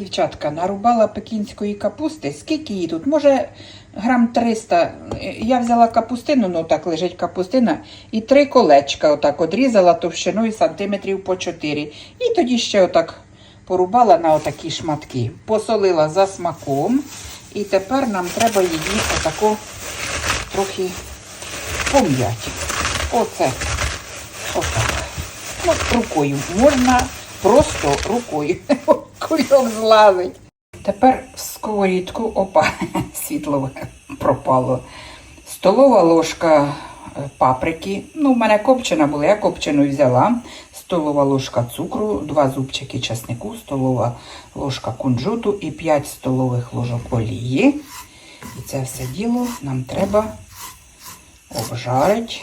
Дівчатка, нарубала пекінської капусти. Скільки її тут? Може, грам 300. Я взяла капустину, ну так лежить капустина, і три колечка отак одрізала товщиною сантиметрів по 4. І тоді ще отак порубала на отакі шматки. Посолила за смаком. І тепер нам треба її отако трохи пом'яти. Оце. Отак. Ну, рукою можна просто рукою. Кульок злазить. Тепер в сковорідку, опа, світло пропало. Столова ложка е, паприки. Ну, в мене копчена була, я копчену взяла. Столова ложка цукру, два зубчики чеснику, столова ложка кунжуту і 5 столових ложок олії. І це все діло нам треба обжарити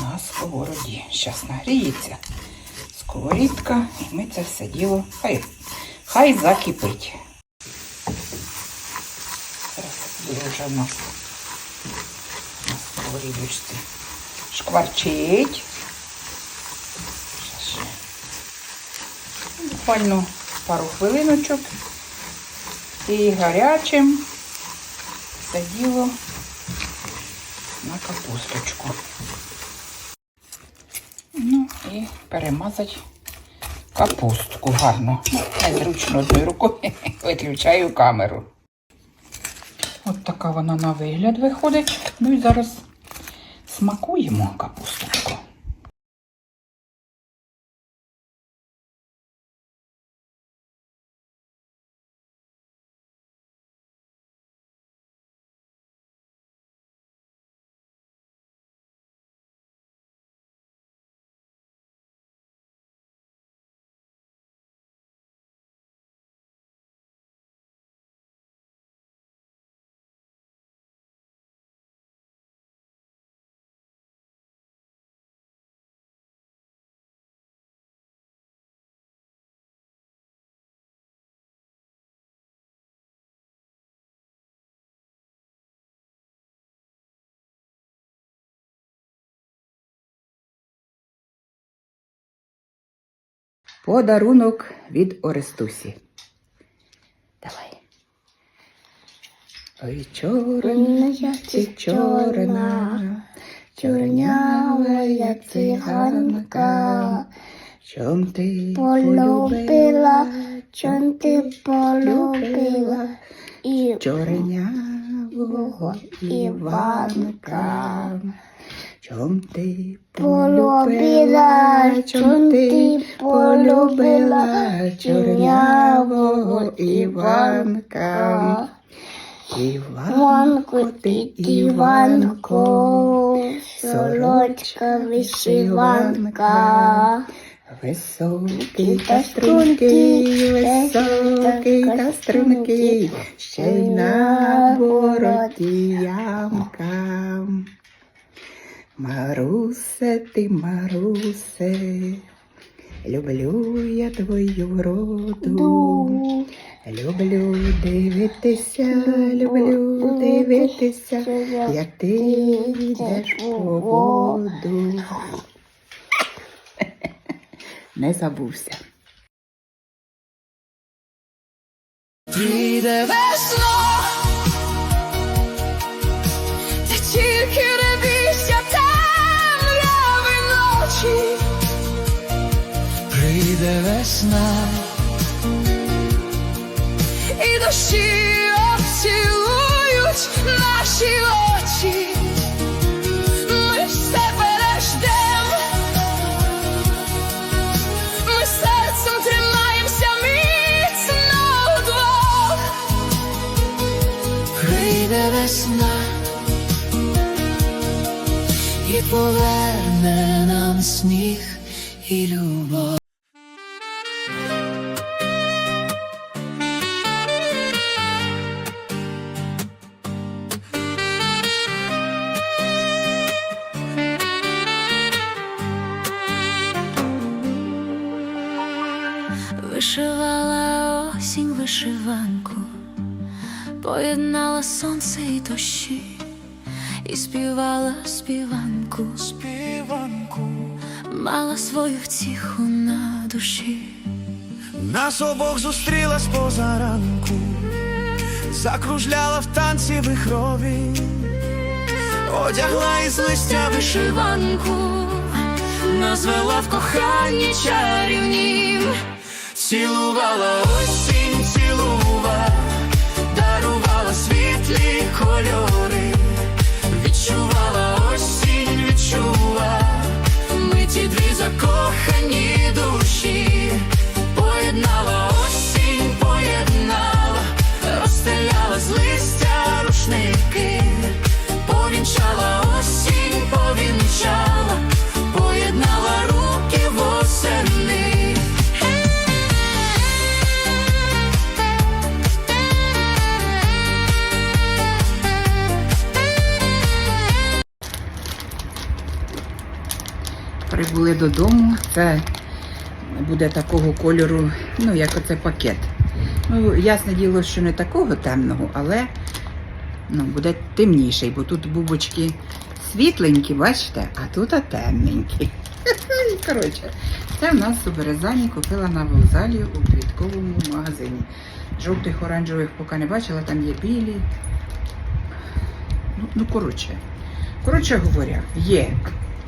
на сковороді. Зараз нагріється сковорідка, і ми це все діло хай, хай закипить. Зараз вже у нас на сковорідочці шкварчить. Ще. Буквально пару хвилиночок. І гарячим це діло на капусточку. І перемазати капустку гарно. Незручно одною рукою виключаю камеру. От така вона на вигляд виходить. Ну і зараз смакуємо капусточку. Подарунок від Орестусі. Давай. Ой, чорна, ти чорна, чорнява я циганка. Чом ти Полюбила, чом ти полюбила і чорнявого Іванка. Чом ти полюбила, чом ти полюбила чорнявого Іванка. Іванко ти Іванко, сорочка вишиванка. Високий та стрункий, високий та стрункий, ще й на бороді ямка. Марусе, ти, Марусе, люблю я твою вроду. Люблю дивитися, люблю дивитися, як ти йдеш по воду. Не забувся. Прийде весно, Весна, і дощі обцілують наші очі. Ми все ми серцем тримаємося міцно. Прийде весна і поверне нам сніг і любов. Вишиванку, поєднала сонце і дощі, і співала співанку, співанку, мала свою втіху на душі. Нас обох зустріла з позаранку, закружляла в танці вихрові, одягла із листя вишиванку, Назвела в коханні чарівнім цілувала осінь, світлі кольори, Прибули додому. Це буде такого кольору, ну, як оце пакет. Ну, ясне діло, що не такого темного, але ну, буде темніший, бо тут бубочки світленькі, бачите, а тут темненькі. Коротше, це в нас у Березані купила на вокзалі у квітковому магазині. Жовтих оранжевих поки не бачила, там є білі. Ну, ну коротше. Коротше говоря, є.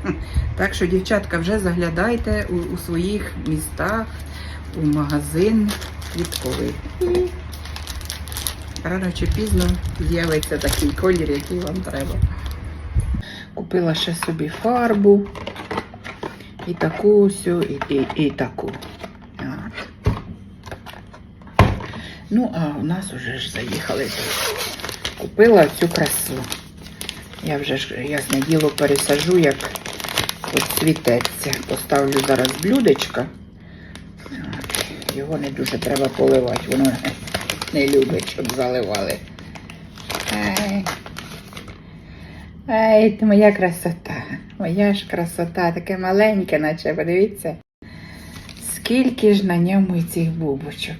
Так що, дівчатка, вже заглядайте у, у своїх містах у магазин квітковий. Рано чи пізно з'явиться такий колір, який вам треба. Купила ще собі фарбу. І таку всю, і, і, і таку. Ну, а у нас уже ж заїхали. Купила цю красу. Я вже ж, ясне діло, пересажу, як от цвітеться. Поставлю зараз блюдечко. Його не дуже треба поливати, воно не любить, щоб заливали. Ай, ти моя красота. Моя ж красота, таке маленьке, наче, подивіться. Скільки ж на ньому цих бубочок.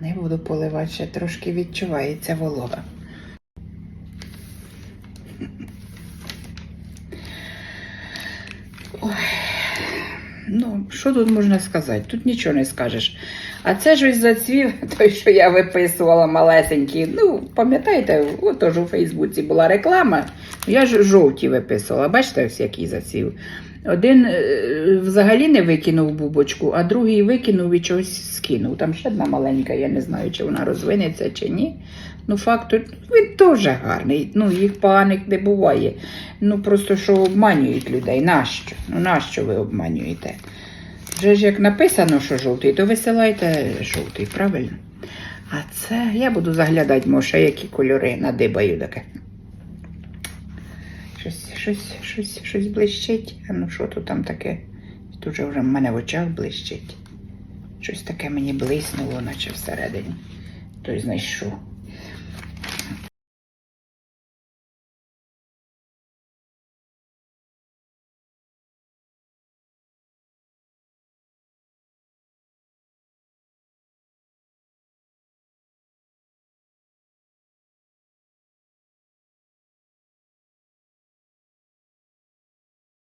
Не буду поливати, ще трошки відчувається волога. Ну, що тут можна сказати? Тут нічого не скажеш. А це ж ось зацвів той, що я виписувала малесенький. Ну, пам'ятаєте, отож у Фейсбуці була реклама. Я ж жовті виписувала. Бачите, ось який зацвів. Один е, взагалі не викинув бубочку, а другий викинув і чогось скинув. Там ще одна маленька, я не знаю, чи вона розвинеться, чи ні. Ну, факт, він теж гарний. Ну, їх поганих не буває. Ну, просто що обманюють людей. Нащо? Ну, нащо ви обманюєте? Вже ж як написано, що жовтий, то висилайте жовтий, правильно? А це я буду заглядати, може, які кольори надибаю таке. Щось, щось, щось, щось блищить. А ну що тут там таке? Тут вже в мене в очах блищить. Щось таке мені блиснуло, наче всередині. Той знайшов.